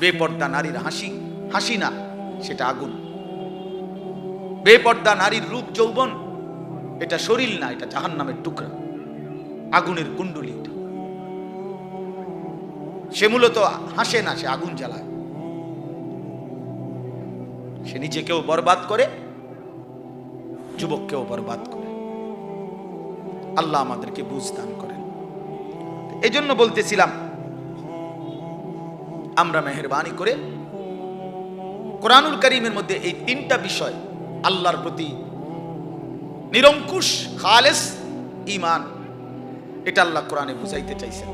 বেপর্দা নারীর হাসি হাসি না, সেটা আগুন। বেপর্দা নারীর রূপ যৌবন, এটা শরীর না, এটা জাহান নামের টুকরা। আগুনের কুণ্ডলি সে মূলত হাসে না, সে আগুন জ্বালায়। সে নিজেকেও বরবাদ করে, যুবককেও বরবাদ করে। আল্লাহ আমাদেরকে বুঝ দান করেন। এই জন্য বলতেছিলাম আমরা মেহরবানি করে কোরআনুল করিমের মধ্যে এই তিনটা বিষয় আল্লাহর প্রতি নিরঙ্কুশ, খালেস ইমান এটা আল্লাহ কোরআনে বুঝাইতে চাইছেন।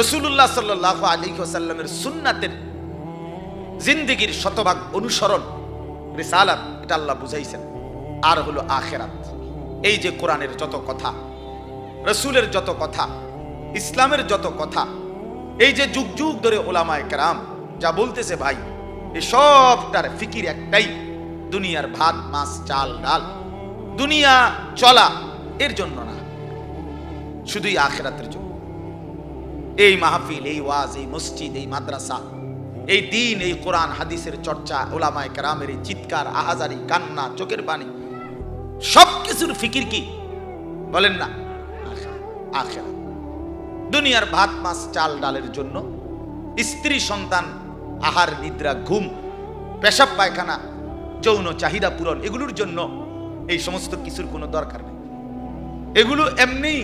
রসুল্লাহ সাল্লাহ আলী সুন্নাতের জিন্দিগির শতভাগ অনুসরণ, রিসালাত, এটা আল্লাহ বুঝাইছেন। আর হলো আখেরাত। এই যে কোরআনের যত কথা, রসুলের যত কথা, ইসলামের যত কথা এই যে যুগ যুগ ধরে ওলামায় কেরাম যা বলতেছে ভাই এই সবটার ফিকির একটাই, দুনিয়ার ভাত, মাছ, চাল, ডাল। দুনিয়া চলা এর জন্য না, শুধুই আখেরাতের জন্য। এই মাহফিল, এই ওয়াজ, এই মসজিদ, এই মাদ্রাসা, এই দিন, এই কোরআন, হাদিসের চর্চা, ওলামায় কেরামের এই চিৎকার, আহাজারি, কান্না, চোখের পানি সব কিছুর ফিকির কি? বলেন না আখেরা দুনিয়ার ভাত, মাছ, চাল, ডালের জন্য স্ত্রী, সন্তান, আহার, নিদ্রা, ঘুম, পেশাব, পায়খানা, যৌন চাহিদা পূরণ, এগুলোর জন্য এই সমস্ত কিছুর কোনো দরকার নেই। এগুলো এমনি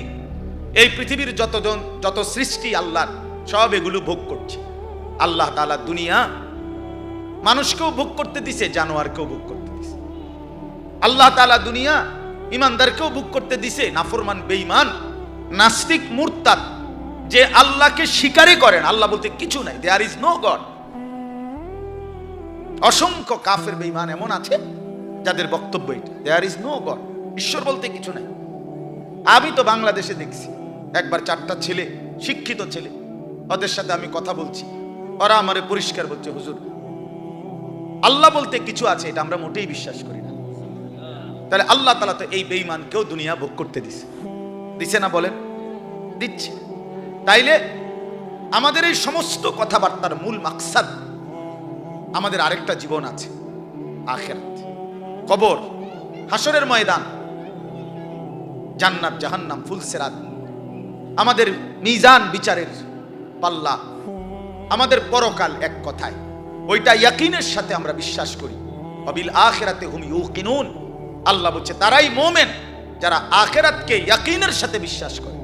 এই পৃথিবীর যতজন, যত সৃষ্টি আল্লাহর সব এগুলো ভোগ করছে। আল্লাহ তাআলা দুনিয়া মানুষকেও ভোগ করতে দিছে, জানোয়ারকেও ভোগ করতে দিছে। আল্লাহ তাআলা দুনিয়া ইমানদারকেও ভোগ করতে দিছে, নাফরমান, বেঈমান, নাস্তিক, মুরতাদ যে আল্লাহকে স্বীকারই করেন, আল্লাহ বলতে কিছু নাই দেয়ার ইজ নো গড অসংখ্য কাফের বেঈমান এমন আছে যাদের বক্তব্য এটা দেয়ার ইজ নো গড ঈশ্বর বলতে কিছু নাই। আমি তো বাংলাদেশে দেখছি, একবার চারটা ছেলে, শিক্ষিত ছেলে, ওদের সাথে আমি কথা বলছি, ওরা আমারে পরিষ্কার বলছে, হুজুর, আল্লাহ বলতে কিছু আছে, এটা আমরা মোটেই বিশ্বাস করি না। তাহলে আল্লাহ তালা তো এই বেঈমানকেও দুনিয়া ভোগ করতে দিছে। দিছে না বলেন? দিচ্ছে। তাইলে আমাদের এই সমস্ত কথাবার্তার মূল মাকসাদ আমাদের আরেকটা জীবন আছে, আখেরাত। কবর হাসরের ময়দান, জান্নাত, জাহান্নাম ফুলসেরাত আমাদের মিজান বিচারের পাল্লা, আমাদের পরকাল এক কথায়। ওইটা ইয়াকিনের সাথে আমরা বিশ্বাস করি। অবিল আখেরাতে হুম ইউকিনুন। আল্লাহ বলছে, তারাই মোমেন যারা আখেরাতকে ইয়াকিনের সাথে বিশ্বাস করে।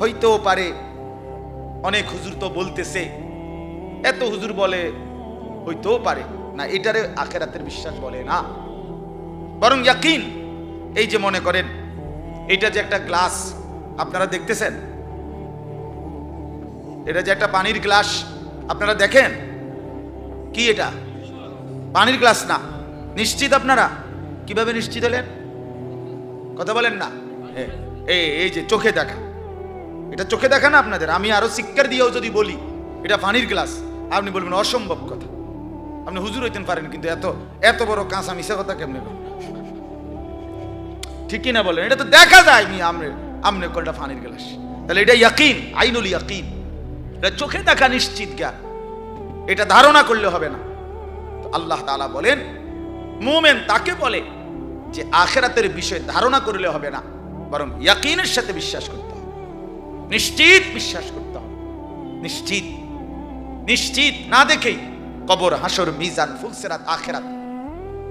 হইতেও পারে। অনেক হুজুর তো বলতেছে, এত হুজুর বলে হইতেও পারে। না, এটারে আখেরাতের বিশ্বাস বলে না। বরং ইয়াকিন, এই যে মনে করেন, এটা যে একটা গ্লাস, আপনারা দেখতেছেন? এটা যে একটা পানির গ্লাস, আপনারা দেখেন? কি এটা? পানির গ্লাস না। নিশ্চিত আপনারা? কীভাবে নিশ্চিত হলেন? কথা বলেন না? এই এই যে চোখে দেখা। এটা চোখে দেখা না আপনাদের? আমি আরও শিক্ষার দিয়েও যদি বলি, এটা পানির গ্লাস। আপনি বলবেন অসম্ভব কথা। আপনি হুজুর হইতেন পারেন, কিন্তু এত এত বড় কাঁচা মিশা কথা কেমনে বলেন? ঠিকই না বলেন? এটা তো দেখা যায় মি আমনে আমনে কলটা পানির গ্লাস। তাহলে এটা ইয়াকিন, আইনুল ইয়াকিন। এটা চোখে দেখা নিশ্চিত জ্ঞান। এটা ধারণা করলে হবে না। আল্লাহ তাআলা বলেন, মুমেন তাকে বলে যে আখেরাতের বিষয়ে ধারণা করলে হবে না, বরং ইয়াকিনের সাথে বিশ্বাস করতে নিশ্চিত বিশ্বাস করতে হবে। নিশ্চিত। নিশ্চিত না দেখেই কবর, হাসর, মিজান, ফুলসেরাত, আখেরাত,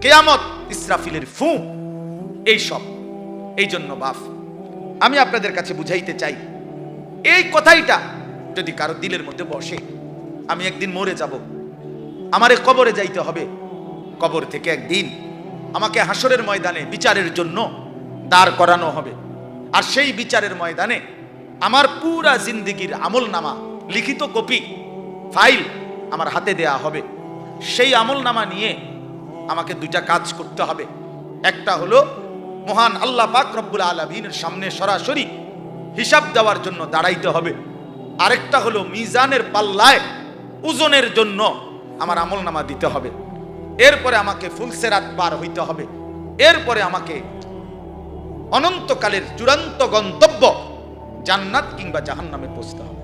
কেয়ামত, ইসরাফিলের ফু, এই সব। এই জন্য বাফ আমি আপনাদের কাছে বুঝাইতে চাই, এই কথাইটা যদি কারও দিলের মধ্যে বসে, আমি একদিন মরে যাব। আমারে কবরে যাইতে হবে। কবর থেকে একদিন আমাকে হাসরের ময়দানে বিচারের জন্য দাঁড় করানো হবে। আর সেই বিচারের ময়দানে আমার পুরা জিন্দিগির আমল নামা লিখিত কপি, ফাইল আমার হাতে দেয়া হবে। সেই আমল নামা নিয়ে আমাকে দুইটা কাজ করতে হবে। একটা হলো, মহান আল্লাহ পাক রব্বুল আলমিনের সামনে সরাসরি হিসাব দেওয়ার জন্য দাঁড়াইতে হবে। আরেকটা হলো, মিজানের পাল্লায় ওজনের জন্য আমার আমল নামা দিতে হবে। এরপরে আমাকে ফুলসেরাত পার হইতে হবে। এরপরে আমাকে অনন্তকালের চূড়ান্ত গন্তব্য জান্নাত কিংবা জাহান্নামে পৌঁছতে হবে।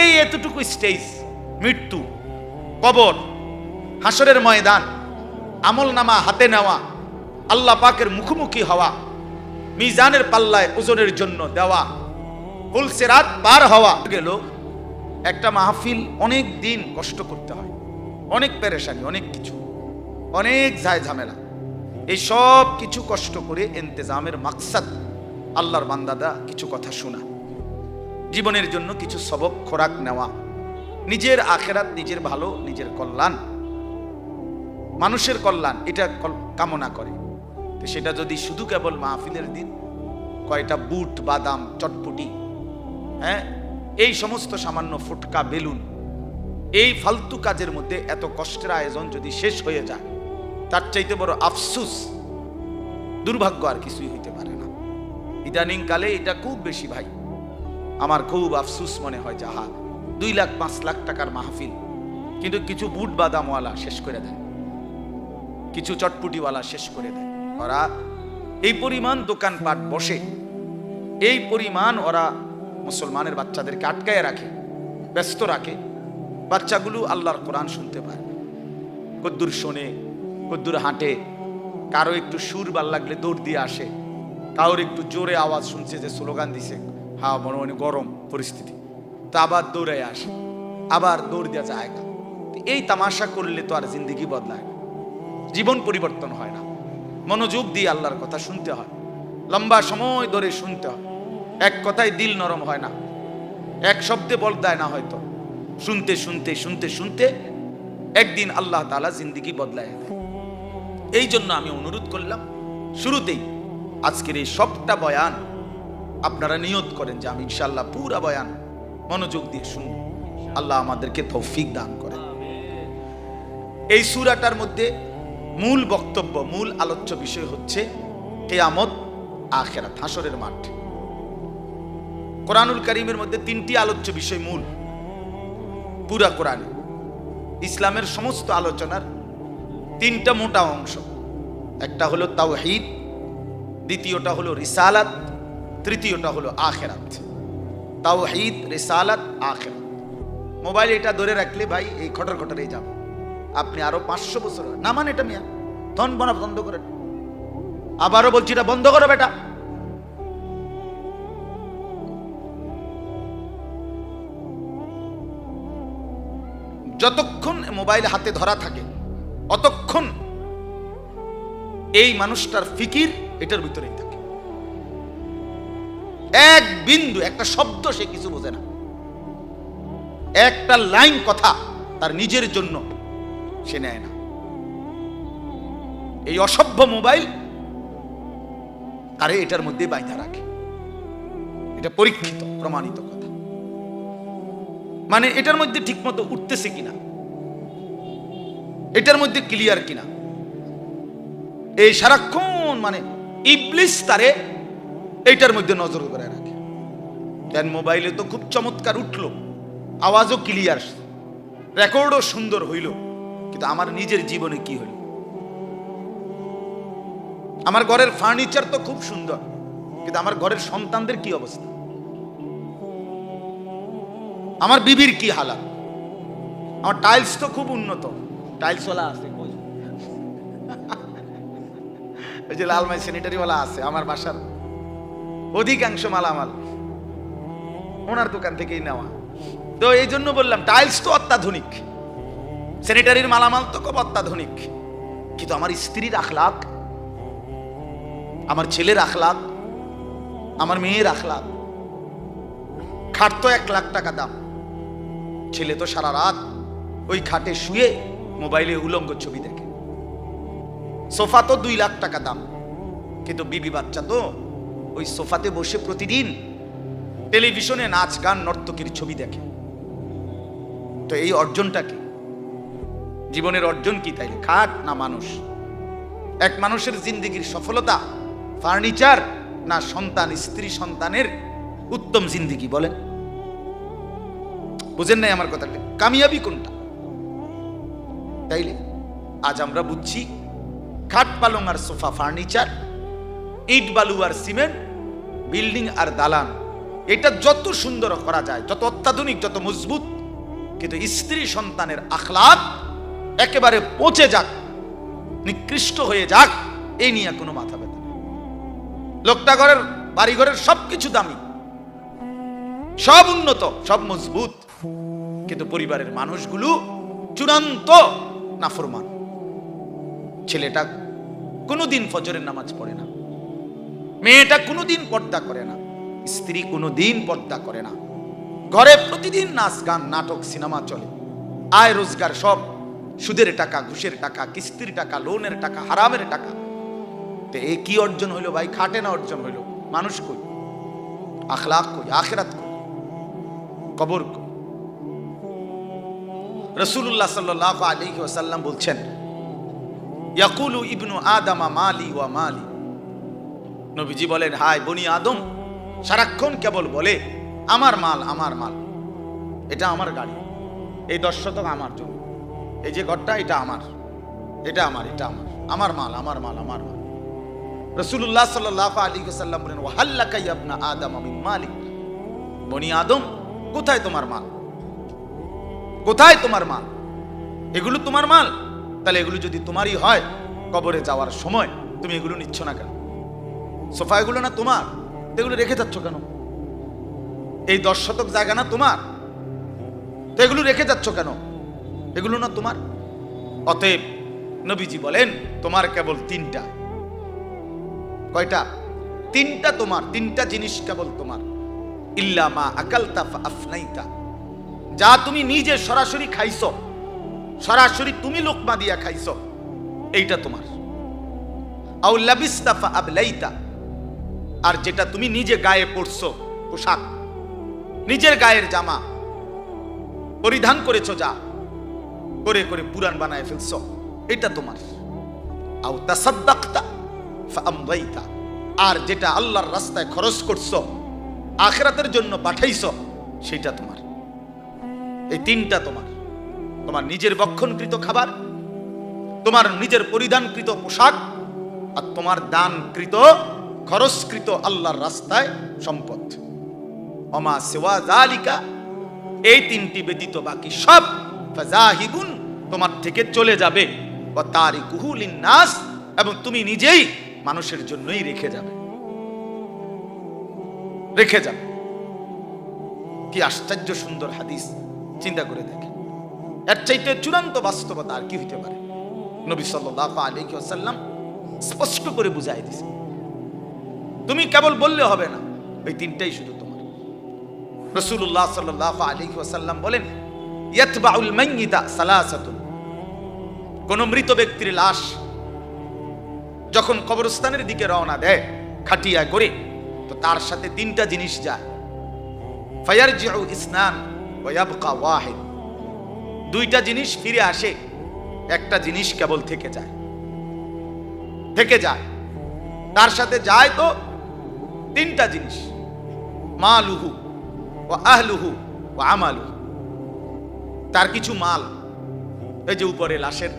এই এতটুকু স্টেজ মৃত্যু, কবর হাসরের ময়দান, আমল নামা, হাতে নেওয়া, আল্লাহ পাকের মুখোমুখি হওয়া, মিজানের পাল্লায় ওজনের জন্য দেওয়া ফুলসেরাত পার হওয়া গেল। একটা মাহফিল অনেক দিন কষ্ট করতে হয়। অনেক পেরেশানি, অনেক কিছু, অনেক যায় ঝামেলা। এই সব কিছু কষ্ট করে এন্তেজামের মাকসাদ আল্লাহর বান্দাদা কিছু কথা শোনা। জীবনের জন্য কিছু সবক খোরাক নেওয়া। নিজের আখেরাত, নিজের ভালো, নিজের কল্যাণ। মানুষের কল্যাণ, এটা কামনা করে। তো সেটা যদি শুধু কেবল মাহফিলের দিন, কয়টা বুট, বাদাম, চটপটি হ্যাঁ? এই সমস্ত সামান্য ফুটকা, বেলুন, এই ফালতু কাজের মধ্যে এত কষ্টের আয়োজন যদি শেষ হয়ে যায়, তার চাইতে বড় আফসুস, দুর্ভাগ্য আর কিছুই হইতে পারে ইদানিং কালে এটা খুব বেশি ভাই। আমার খুব আফসুস মনে হয় যাহা। দুই লাখ পাঁচ লাখ টাকার মাহফিল। কিন্তু কিছু বুট বাদামওয়ালা শেষ করে দেয় কিছু চটপুটিওয়ালা শেষ করে দেয় ওরা এই পরিমাণ দোকানপাট বসে। এই পরিমাণ ওরা মুসলমানের বাচ্চাদেরকে আটকায় রাখে, ব্যস্ত রাখে। বাচ্চাগুলো আল্লাহর কোরআন শুনতে পায়। কদ্দুর শোনে, কদ্দুর হাঁটে। কারও একটু সুর ভালো লাগলে দৌড় দিয়ে আসে। কারোর একটু জোরে আওয়াজ শুনছে যে স্লোগান দিছে হা মনে মনে গরম পরিস্থিতি। তো আবার দৌড়ে আসে, আবার দৌড় দেওয়া যায় না। এই তামাশা করলে তো আর জিন্দগি বদলায় না। জীবন পরিবর্তন হয় না। মনোযোগ দিয়ে আল্লাহর কথা শুনতে হয়। লম্বা সময় ধরে শুনতে হয়। এক কথায় দিল নরম হয় না। এক শব্দে বল দেয় না হয়তো। শুনতে শুনতে শুনতে শুনতে একদিন আল্লাহ তালা জিন্দিগি বদলায় এই জন্য আমি অনুরোধ করলাম, শুরুতেই আজকের এই সবটা বয়ান আপনারা নিয়ত করেন যে আমি ইনশাল্লাহ পুরা বয়ান মনোযোগ দিয়ে শুনব। আল্লাহ আমাদেরকে তৌফিক দান করেন। এই সুরাটার মধ্যে মূল বক্তব্য, মূল আলোচ্য বিষয় হচ্ছে কেয়ামত আখেরাত হাসরের মাঠ। কোরআনুল করিমের মধ্যে তিনটি আলোচ্য বিষয় মূল। পুরা কোরআনে। ইসলামের সমস্ত আলোচনার তিনটা মোটা অংশ। একটা হলো তাওহীদ দ্বিতীয়টা হলো রিসালাত, তৃতীয়টা হলো আখেরাত। তাওহীদ, রিসালাত, আখেরাত। মোবাইল এটা ধরে রাখলে ভাই এই খটর খটরেই যাবে। আপনি আরও পাঁচশো বছর না মানে এটা মিয়া, ধন বনা বন্ধ করেন। আবারও বলছি এটা বন্ধ করো বেটা। যতক্ষণ মোবাইল হাতে ধরা থাকে, অতক্ষণ এই মানুষটার ফিকির এটার ভিতরেই থাকে। এক বিন্দু, একটা শব্দ সে কিছু বোঝে না। একটা লাইন কথা তার নিজের জন্য সে নেয় না। এই অসভ্য মোবাইল তারে এটার মধ্যে বাইধা রাখে। এটা পরীক্ষিত, প্রমাণিত কথা। মানে এটার মধ্যে ঠিকমতো উঠতেছে কিনা? এটার মধ্যে ক্লিয়ার কিনা? এই সারাক্ষণ মানে ইবলিস তারে এইটার মধ্যে নজর করে রাখে। দেন মোবাইলে তো খুব চমৎকার উঠল। আওয়াজও ক্লিয়ার রেকর্ডও সুন্দর হইল। কিন্তু আমার নিজের জীবনে কি হইল? আমার ঘরের ফার্নিচার তো খুব সুন্দর। কিন্তু আমার ঘরের সন্তানদের কি অবস্থা? আমার বিবির কি হালাত? আমার টাইলস তো খুব উন্নত। টাইলস ওলা আছে। ওই যে লালমাই স্যানিটারি ওয়ালা আছে, আমার বাসার অধিকাংশ মালামাল ওনার দোকান থেকেই নেওয়া। তো এই জন্য বললাম টাইলস তো অত্যাধুনিক। স্যানিটারির মালামাল তো খুব অত্যাধুনিক। কিন্তু আমার স্ত্রীর আখলাক আমার ছেলের আখলাক আমার মেয়ের আখলাক খাট তো এক লাখ টাকা দাম। ছেলে তো সারা রাত ওই খাটে শুয়ে মোবাইলে উলঙ্গ ছবি দেখে। সোফা তো দুই লাখ টাকা দাম। কিন্তু বিবি বাচ্চা তো ওই সোফাতে বসে প্রতিদিন টেলিভিশনে নাচ, গান, নর্তকীর ছবি দেখে। তো এই অর্জনটা কি? জীবনের অর্জন কি তাইলে? খাট না মানুষ? এক মানুষের জিন্দিগির সফলতা, ফার্নিচার না সন্তান, স্ত্রী সন্তানের উত্তম জিন্দিগি বলেন? বুঝেন নাই আমার কথাটা? কামিয়াবি কোনটা? তাইলে আজ আমরা বুঝছি খাট পালং আর সোফা ফার্নিচার, ইট বালু আর সিমেন্ট, বিল্ডিং আর দালান। এটা যত সুন্দর করা যায়, যত অত্যাধুনিক, যত মজবুত, কিন্তু স্ত্রী সন্তানের আখলাক একেবারে পচে যাক, নিকৃষ্ট হয়ে যাক এই নিয়ে কোনো মাথা ব্যথা। লোকটা ঘরের, বাড়ি ঘরের সব কিছু দামি। সব উন্নত, সব মজবুত। কিন্তু পরিবারের মানুষগুলো চূড়ান্ত নাফরমান। ছেলেটা কোনোদিন ফজরের নামাজ পড়ে না। মেয়েটা কোনোদিন পর্দা করে না। স্ত্রী কোনোদিন পর্দা করে না। ঘরে প্রতিদিন নাচ গান, নাটক, সিনেমা চলে। আয় রোজগার সব। সুদের টাকা, ঘুষের টাকা, কিস্তির টাকা, লোনের টাকা, হারামের টাকা। তো এ কি অর্জন হইল ভাই? খাটে না অর্জন হইল? মানুষ কই? আখলাক কই? আখেরাত কই? কবর কই? রসুল্লাহ সাল্লাহ আলী ওসাল্লাম বলছেন ইয়াকুলু ইবনু আদামা মালি ওয়া মালি। নবীজি বলেন হাই বনি আদম, সারাক্ষণ কেবল বলে, আমার মাল আমার মাল। এটা আমার গাড়ি, এই দশ শতক আমার জন্য এই যে ঘরটা, এটা আমার। এটা আমার এটা আমার। আমার মাল আমার মাল আমার মাল। রসুল্লাহ সাল্লাহ আলী সাল্লাম বলেন ওয়াহাল্লাকাই আপনা আদম আমি মালিক। বনি আদম, কোথায় তোমার মাল? কোথায় তোমার মাল? এগুলো তোমার মাল। তাহলে এগুলো যদি তোমারই হয়, কবরে যাওয়ার সময় তুমি এগুলো নিচ্ছ না কেন? সোফা এগুলো না তোমার? এগুলো রেখে যাচ্ছ কেন? এই দশ শতক জায়গা না তোমার? তো এগুলো রেখে যাচ্ছ কেন? এগুলো না তোমার? অতএব নবীজি বলেন, তোমার কেবল তিনটা। কয়টা? তিনটা তোমার, তিনটা জিনিস কেবল তোমার। ইল্লা মা আকালতা আফনাইতা। যা তুমি নিজে সরাসরি খাইছো সরাসরি তুমি লোকমা দিয়া খাইছ। এইটা তোমার। আউ লাবিস্তা ফা আবলাইতা। আর যেটা তুমি নিজে গায়ে পড়ছো পোশাক। নিজের গায়ের জামা। পরিধান করেছ যা। করে করে পুরাণ বানায় ফেলছ। এটা তোমার। আউ তাসাদ্দাকতা ফা আমদাইতা। আর যেটা আল্লাহর রাস্তায় খরচ করছ, আখেরাতের জন্য পাঠাইছ, সেটা তোমার। এই তিনটা তোমার। তোমার নিজের বক্ষণকৃত খাবার, তোমার নিজের পরিধানকৃত পোশাক, আর তোমার দানকৃত, খরচকৃত আল্লাহর রাস্তায় সম্পদ। অমা সেওয়া জালিকা এই তিনটি ব্যতীত বাকি সব ফাজাহিবুন, তোমার থেকে চলে যাবে। ও তারি কুহুলিন নাস এবং তুমি নিজেই মানুষের জন্যই রেখে যাবে। রেখে যাবে। কি আশ্চর্য সুন্দর হাদিস, চিন্তা করে দেখেন এর চাইতে চূড়ান্ত বাস্তবতা আর কি হইতে পারে? নবী সাল্লাল্লাহু আলাইহি ওয়াসাল্লাম স্পষ্ট করে বুঝাই দিছে। তুমি কেবল বললে হবে না ওই তিনটাই শুধু তোমার। রাসূলুল্লাহ সাল্লাল্লাহু আলাইহি ওয়াসাল্লাম বলেন, ইয়াতবাউল মাইয়িতা সালাসাতুন। কোন মৃত ব্যক্তির লাশ যখন কবরস্থানের দিকে রওনা দেয়, খাটিয়া করে, তো তার সাথে তিনটা জিনিস যায়। ফায়ারজিউ ইসনান ওয়া ইয়াবকা ওয়াহিদ। দুইটা জিনিস ফিরে আসে, একটা জিনিস কেবল থেকে যায়। থেকে যায়। তার সাথে যায় তো তিনটা জিনিস। মালুহু ও আহলুহু ও আমালুহু। তার কিছু মাল, এই যে উপরে লাশের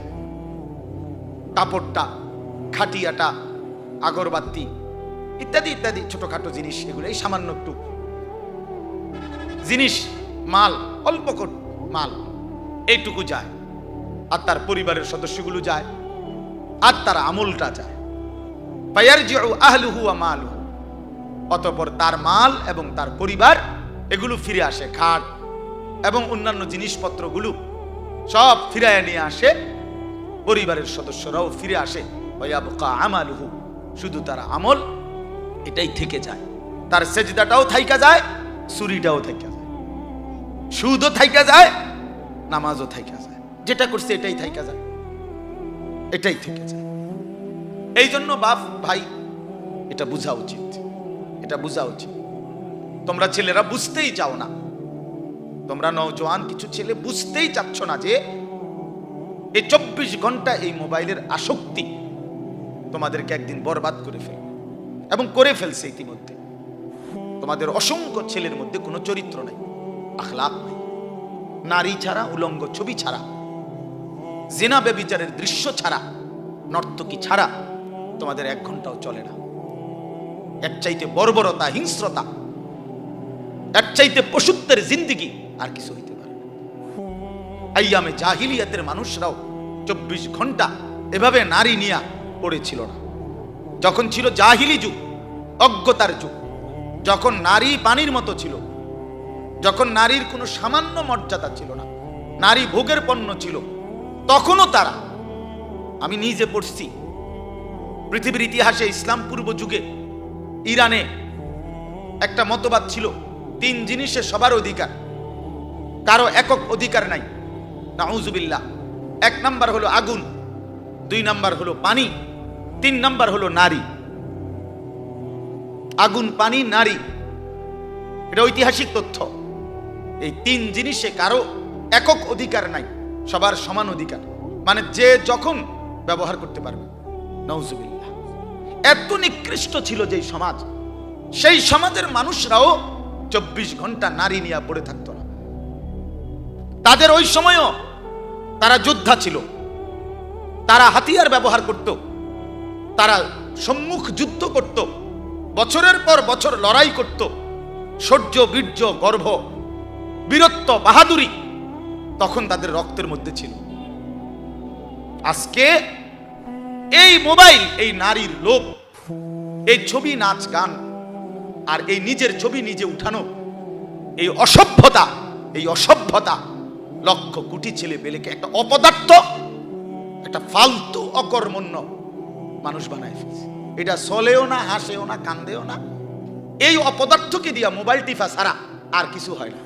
কাপড়টা, খাটিয়াটা, আগরবাতি, ইত্যাদি ইত্যাদি, ছোটখাটো জিনিস, এগুলো, এই সামান্য একটু জিনিস, মাল, অল্প মাল। এইটুকু যায়। আর তার পরিবারের সদস্যগুলো যায়। আর তার আমলটা যায়। অতপর তার মাল এবং তার পরিবার এগুলো ফিরে আসে খাট এবং অন্যান্য জিনিসপত্রগুলো সব ফিরায় নিয়ে আসে। পরিবারের সদস্যরাও ফিরে আসে। ওয়াবকা আমালুহু। শুধু তার আমল এটাই থেকে যায়। তার সেজদাটাও থাইকা যায় সুরিটাও থাইকা যায়। সুদও থাইকা যায় নামাজও থাইকা যায়। যেটা করছে এটাই থাইকা যায়। এটাই থেকে যায়। এই জন্য বাপ, ভাই, এটা বোঝা উচিত। এটা বোঝা উচিত। তোমরা ছেলেরা বুঝতেই চাও না। তোমরা নওজোয়ান কিছু ছেলে বুঝতেই চাচ্ছ না যে এই চব্বিশ ঘণ্টা এই মোবাইলের আসক্তি তোমাদেরকে একদিন বরবাদ করে ফেলবে এবং করে ফেলছে ইতিমধ্যে। তোমাদের অসংখ্য ছেলের মধ্যে কোনো চরিত্র নাই। আখলাপ নারী ছাড়া, উলঙ্গ ছবি ছাড়া, জেনা বেবিচারের দৃশ্য ছাড়া, নর্তকী ছাড়া তোমাদের এক ঘন্টাও চলে না। এক চাইতে বর্বরতা, হিংস্রতা, এক চাইতে পশুত্বের জিন্দিগি আর কিছু হইতে পারে না। আইয়ামে জাহিলিয়াতের মানুষরাও চব্বিশ ঘণ্টা এভাবে নারী নিয়া পড়েছিল না। যখন ছিল জাহিলি যুগ, অজ্ঞতার যুগ, যখন নারী পানির মতো ছিল যখন নারীর কোনো সামান্য মর্যাদা ছিল না, নারী ভোগের পণ্য ছিল, তখনও তারা, আমি নিজে পড়ছি, পৃথিবীর ইতিহাসে ইসলাম পূর্ব যুগে ইরানে একটা মতবাদ ছিল, তিন জিনিসে সবার অধিকার, কারও একক অধিকার নাই, নাউজুবিল্লাহ। এক নাম্বার হলো আগুন, দুই নাম্বার হলো পানি, তিন নাম্বার হলো নারী। আগুন, পানি, নারী, এটা ঐতিহাসিক তথ্য। এই তিন জিনিসে কারও একক অধিকার নাই, সবার সমান অধিকার। মানে যে যখন ব্যবহার করতে পারবে। নওজুবিল্লাহ এত নিকৃষ্ট ছিল যেই সমাজ, সেই সমাজের মানুষরাও চব্বিশ ঘণ্টা নারী নিয়ে পড়ে থাকতো না। তাদের ওই সময়ও তারা যোদ্ধা ছিল। তারা হাতিয়ার ব্যবহার করত। তারা সম্মুখ যুদ্ধ করত। বছরের পর বছর লড়াই করত। সহ্য বীর্য, গর্ভ বীরত্ব, বাহাদুরি তখন তাদের রক্তের মধ্যে ছিল। আজকে এই মোবাইল, এই নারীর লোভ, এই ছবি নাচ, গান আর এই নিজের ছবি নিজে উঠানো, এই অসভ্যতা এই অসভ্যতা লক্ষ কোটি ছেলে পেলেকে একটা অপদার্থ, একটা ফালতু, অকর্মণ্য মানুষ বানায় ফেলছে। এটা চলেও না, হাসেও না, কান্দেও না। এই অপদার্থকে দিয়া মোবাইল টিফা ছাড়া আর কিছু হয় না।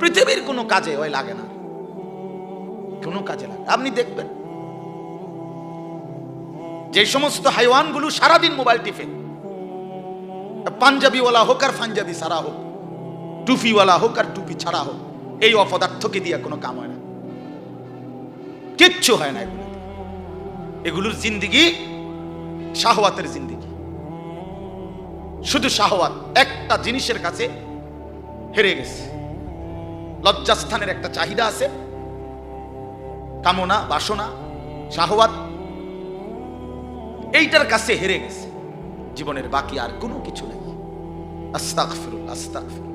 পৃথিবীর কোনো কাজে ওই লাগে না। কোনো কাজে লাগে আপনি দেখবেন। যে সমস্ত হাইওয়ানগুলো সারাদিন মোবাইল টিপে। পাঞ্জাবিওয়ালা হোক আর পাঞ্জাবি ছাড়া হোক, টুপিওয়ালা হোক আর টুপি ছাড়া হোক, এই অপদার্থকে দিয়ে কোনো কাম হয় না। কিচ্ছু হয় না এগুলো। এগুলোর জিন্দিগি শাহওয়াতের জিন্দিগি। শুধু শাহওয়াত, একটা জিনিসের কাছে হেরে গেছে। লজ্জাস্থানের একটা চাহিদা আছে। কামনা, বাসনা শাহওয়াত এইটার কাছে হেরে গেছে। জীবনের বাকি আর কোনো কিছু নেই। আস্তাক ফিরুল আস্তাক